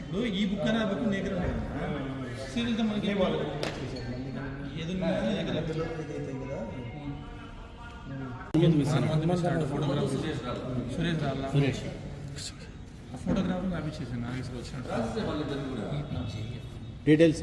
ఇప్పుడు ఈ బుక్ అనే బుక్ సీరియల్తో మనకి సురేష్ రాళ్ళ సురేష్ ఫోటోగ్రాఫర్ పంపించేసాను నాగేశ్వర వచ్చినట్టు. డీటెయిల్స్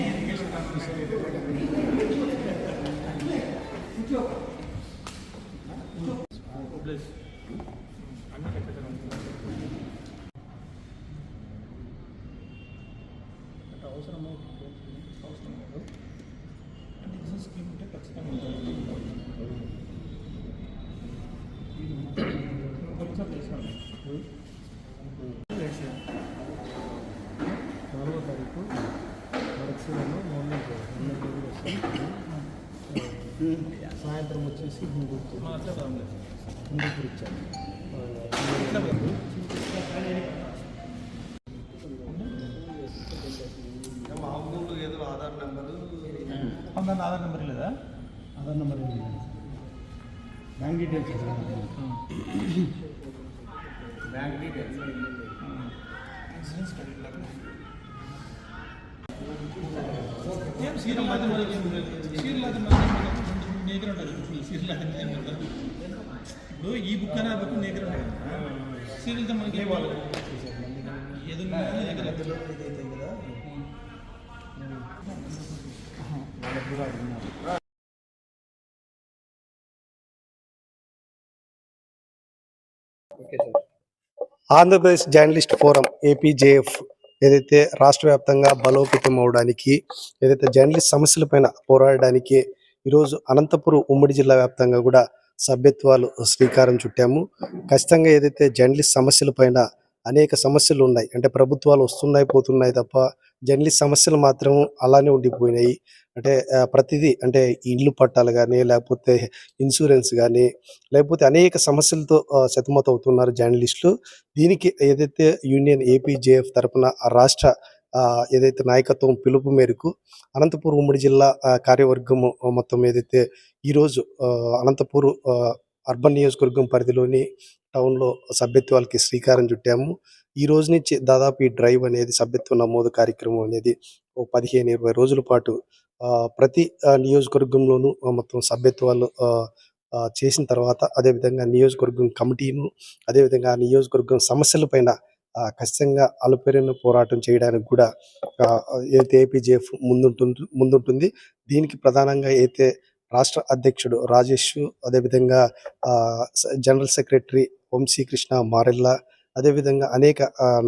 అంటే అవసరమా అవసరం లేదు. అంటే బిజినెస్ స్కీమ్ ఉంటే ఖచ్చితంగా కొంచెం చేసాను నాలుగో తారీఖు వరక్సీలలో మార్నింగ్ వస్తాం. సాయంత్రం వచ్చేసి రాలేదు గుంటూరు ఇచ్చాను దాని ఆధార్ నెంబర్ లేదా? Aadhaar number. Bank details. Bank details. Insurance credit ఏం సీరియల్ అది లేదు. సీరియల్ అది మనకి నేగర్ ఉంటుంది. సీరియల్ అది. ఇప్పుడు ఈ బుక్ అనే బుక్ నేగర్ ఉంటుంది. సీరియల్తో మనకి నేగర్ కదా వాళ్ళకి కూడా అడిగినారు ఆంధ్రప్రదేశ్ జర్నలిస్ట్ ఫోరం ఏపీజేఎఫ్ ఏదైతే రాష్ట్ర వ్యాప్తంగా బలోపేతం అవడానికి ఏదైతే జర్నలిస్ట్ సమస్యలపైన పోరాడడానికి ఈరోజు అనంతపురం ఉమ్మడి జిల్లా వ్యాప్తంగా కూడా సభ్యత్వాలు శ్రీకారం చుట్టాము. ఖచ్చితంగా ఏదైతే జర్నలిస్ట్ సమస్యలపైన అనేక సమస్యలు ఉన్నాయి అంటే ప్రభుత్వాలు వస్తున్నాయి పోతున్నాయి తప్ప జర్నలిస్ట్ సమస్యలు మాత్రం అలానే ఉండిపోయినాయి. అంటే ప్రతిదీ అంటే ఇండ్లు పట్టాలు కానీ లేకపోతే ఇన్సూరెన్స్ కానీ లేకపోతే అనేక సమస్యలతో సతమతం అవుతున్నారు జర్నలిస్టులు. దీనికి ఏదైతే యూనియన్ ఏపీజేఎఫ్ తరఫున రాష్ట్ర ఏదైతే నాయకత్వం పిలుపు మేరకు అనంతపురం ఉమ్మడి జిల్లా కార్యవర్గం కార్యవర్గము మొత్తం ఏదైతే ఈరోజు అనంతపురం అర్బన్ నియోజకవర్గం పరిధిలోని టౌన్లో సభ్యత్వాలకి శ్రీకారం చుట్టాము. ఈ రోజు నుంచి దాదాపు ఈ డ్రైవ్ అనేది సభ్యత్వ నమోదు కార్యక్రమం అనేది ఓ పదిహేను ఇరవై రోజుల పాటు ప్రతి నియోజకవర్గంలోనూ మొత్తం సభ్యత్వాలు చేసిన తర్వాత అదేవిధంగా నియోజకవర్గం కమిటీను అదేవిధంగా ఆ నియోజకవర్గం సమస్యలపైన పైన ఖచ్చితంగా అలుపెరిన పోరాటం చేయడానికి కూడా ఏదైతే ఏపీజేఎఫ్ ముందుంటుంది ముందుంటుంది దీనికి ప్రధానంగా అయితే రాష్ట్ర అధ్యక్షుడు రాజేష్ అదేవిధంగా జనరల్ సెక్రటరీ వంశీకృష్ణ మారెల్లా అదేవిధంగా అనేక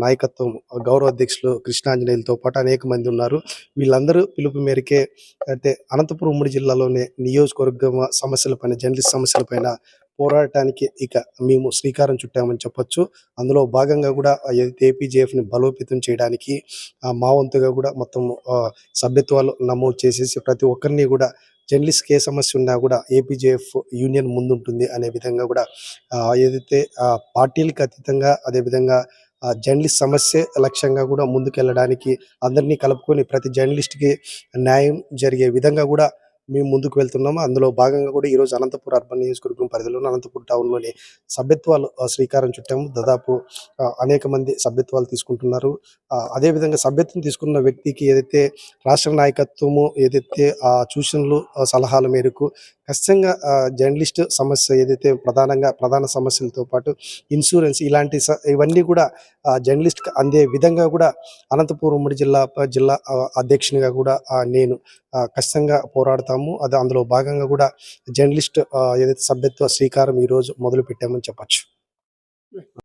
నాయకత్వం గౌరవ అధ్యక్షులు కృష్ణాంజనేయులతో పాటు అనేక మంది ఉన్నారు. వీళ్ళందరూ పిలుపు మేరకే అయితే అనంతపురం ఉమ్మడి జిల్లాలోనే నియోజకవర్గ సమస్యలపైన జర్నలిస్ట్ సమస్యలపైన పోరాడటానికి ఇక మేము శ్రీకారం చుట్టామని చెప్పొచ్చు. అందులో భాగంగా కూడా ఏదైతే ఏపీజేఎఫ్ని బలోపేతం చేయడానికి ఆ, మా వంతుగా కూడా మొత్తం సభ్యత్వాలు నమోదు చేసేసి ప్రతి ఒక్కరిని కూడా జర్నలిస్ట్ ఏ సమస్య ఉన్నా కూడా ఏపీజేఎఫ్ యూనియన్ ముందుంటుంది అనే విధంగా కూడా ఏదైతే పార్టీలకు అతీతంగా అదేవిధంగా జర్నలిస్ట్ సమస్య లక్ష్యంగా కూడా ముందుకెళ్ళడానికి అందరినీ కలుపుకొని ప్రతి జర్నలిస్ట్కి న్యాయం జరిగే విధంగా కూడా మేము ముందుకు వెళ్తున్నాము. అందులో భాగంగా కూడా ఈరోజు అనంతపురం అర్బన్ నియోజకవర్గం పరిధిలోని అనంతపురం టౌన్లోని సభ్యత్వాలు శ్రీకారం చుట్టాము. దాదాపు అనేక మంది సభ్యత్వాలు తీసుకుంటున్నారు. అదేవిధంగా సభ్యత్వం తీసుకున్న వ్యక్తికి ఏదైతే రాష్ట్ర నాయకత్వము ఏదైతే ఆ సూచనలు సలహాల మేరకు ఖచ్చితంగా జర్నలిస్ట్ సమస్య ఏదైతే ప్రధానంగా ప్రధాన సమస్యలతో పాటు ఇన్సూరెన్స్ ఇలాంటి స- ఇవన్నీ కూడా జర్నలిస్ట్కి అందే విధంగా కూడా అనంతపురం ఉమ్మడి జిల్లా జిల్లా అధ్యక్షునిగా కూడా నేను ఖచ్చితంగా పోరాడుతాను పోరాడతాము అది అందులో భాగంగా కూడా జర్నలిస్ట్ ఏదైతే సభ్యత్వ శ్రీకారం ఈరోజు మొదలు పెట్టామని చెప్పచ్చు.